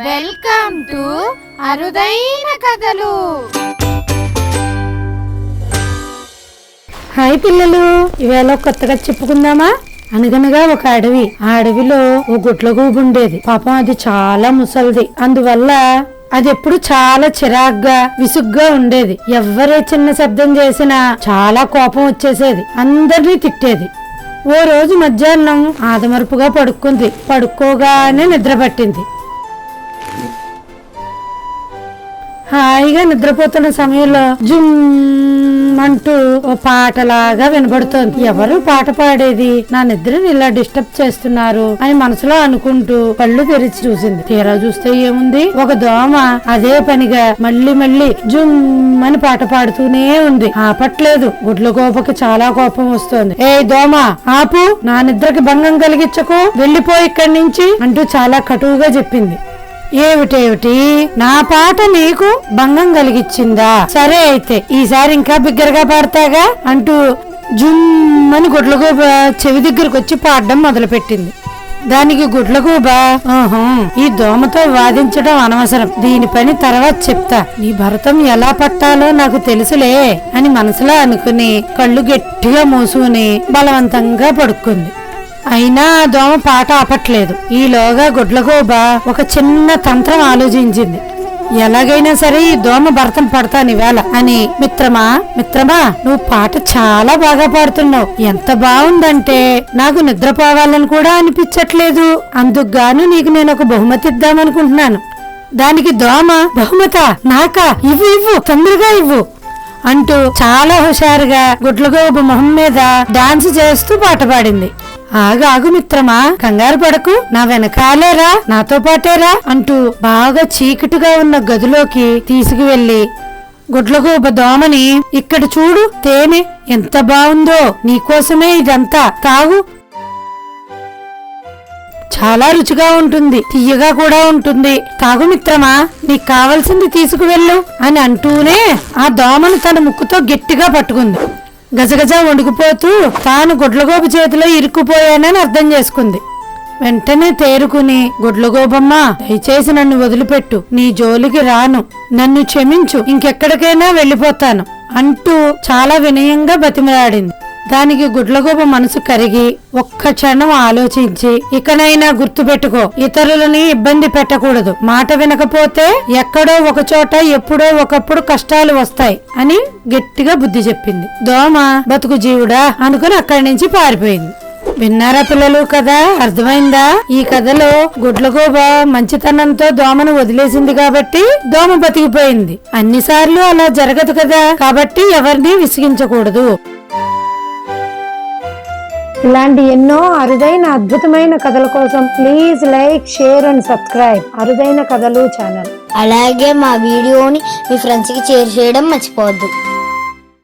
Welcome to అరుదైన కథలు. Hi పిల్లలు ఇవాళ కొత్తగా చెప్పుకుందామా? అనగనగా ఒక అడవి. ఆ అడవిలో ఓ గుడ్లగూబు ఉండేది. పాపం అది చాలా ముసలిది. అందువల్ల అది ఎప్పుడు చాలా చిరాగ్గా విసుగ్గా ఉండేది. ఎవ్వరే చిన్న శబ్దం చేసినా చాలా కోపం వచ్చేసేది. అందరినీ తిట్టేది. ఓ రోజు మధ్యాహ్నం ఆదమరుపుగా పడుకుంది. పడుకోగానే నిద్ర పట్టింది హాయిగా నిద్రపోతున్న సమయంలో జుమ్ అంటూ ఓ పాటలాగా వినబడుతోంది. ఎవరు పాట పాడేది? నా నిద్రని ఇలా డిస్టర్బ్ చేస్తున్నారు అని మనసులో అనుకుంటూ కళ్ళు తెరిచి చూసింది. తీరా చూస్తే ఏముంది? ఒక దోమ. అదే పనిగా మళ్ళీ మళ్ళీ జుమ్ అని పాట పాడుతూనే ఉంది. ఆపట్లేదు. గుడ్ల గోపకి చాలా కోపం వస్తోంది. ఏ దోమ ఆపు. నా నిద్రకి భంగం కలిగించకు. వెళ్ళిపోయి ఇక్కడి నుంచి అంటూ చాలా కటువుగా చెప్పింది. ఏమిటేమిటి? నా పాట నీకు భంగం కలిగించిందా సరే అయితే ఈసారి ఇంకా బిగ్గరగా పాడతాగా? అంటూ జుమ్మని గుడ్లగూబ చెవి దగ్గరకు వచ్చి పాడడం మొదలుపెట్టింది. దానికి గుడ్లగూబ ఈ దోమతో వాదించడం అనవసరం. దీని పని తర్వాత చెప్తా. నీ భరతం ఎలా పట్టాలో నాకు తెలుసులే అని మనసులో అనుకుని కళ్ళు గట్టిగా మూసుకుని బలవంతంగా పడుకుంది. అయినా దోమ పాట ఆపట్లేదు. ఈలోగా గుడ్లగోబ ఒక చిన్న తంత్రం ఆలోచించింది. ఎలాగైనా సరే ఈ దోమ భర్తం పడతాను ఇవాళ అని మిత్రమా మిత్రమా నువ్వు పాట చాలా బాగా పాడుతున్నావు. ఎంత బాగుందంటే నాకు నిద్రపోవాలని కూడా అనిపించట్లేదు. అందుకు గాను నీకు నేను ఒక బహుమతి ఇద్దామనుకుంటున్నాను. దానికి దోమ బహుమత నాకా ఇవ్వు ఇవ్వు తొందరగా ఇవ్వు అంటూ చాలా హుషారుగా గుడ్లగోబు మొహం మీద డాన్స్ చేస్తూ పాట పాడింది. ఆగు ఆగు మిత్రమా. కంగారు పడకు. నా వెనకాలేరా నాతో పాటేరా అంటూ బాగా చీకటిగా ఉన్న గదిలోకి తీసుకువెళ్ళి గుడ్లగూబ దోమని ఇక్కడ చూడు తేనె ఎంత బాగుందో నీకోసమే ఇదంతా తాగు. చాలా రుచిగా ఉంటుంది తీయగా కూడా ఉంటుంది. తాగు మిత్రమా నీకు కావలసింది తీసుకువెళ్ళు అని అంటూనే ఆ దోమను తన ముక్కుతో గట్టిగా పట్టుకుంది. గజగజ వణుకుపోతూ తాను గుడ్లగోబు చేతిలో ఇరుక్కుపోయానని అర్థం చేసుకుంది. వెంటనే తేరుకుని గుడ్లగోబమ్మ దయచేసి నన్ను వదిలిపెట్టు. నీ జోలికి రాను. నన్ను క్షమించు. ఇంకెక్కడికైనా వెళ్ళిపోతాను. అంటూ చాలా వినయంగా బతిమలాడింది. దానికి గుడ్లగూబ మనసు కరిగి ఒక్క క్షణం ఆలోచించి ఇకనైనా గుర్తుపెట్టుకో ఇతరులని ఇబ్బంది పెట్టకూడదు. మాట వినకపోతే ఎక్కడో ఒక చోట ఎప్పుడో ఒకప్పుడు కష్టాలు వస్తాయి అని గట్టిగా బుద్ధి చెప్పింది. దోమ బతుకు జీవుడా అనుకుని అక్కడి నుంచి పారిపోయింది. విన్నారా పిల్లలు కదా? అర్థమైందా? ఈ కథలో గుడ్లగోబ మంచితనంతో దోమను వదిలేసింది కాబట్టి దోమ బతికిపోయింది. అన్నిసార్లు అలా జరగదు కదా? కాబట్టి ఎవరిని విసిగించకూడదు. ఇలాంటి ఎన్నో అరుదైన అద్భుతమైన కథల కోసం please like share and subscribe అరుదైన కథలు ఛానల్. అలాగే మా వీడియోని మీ ఫ్రెండ్స్కి షేర్ చేయడం మర్చిపోవద్దు.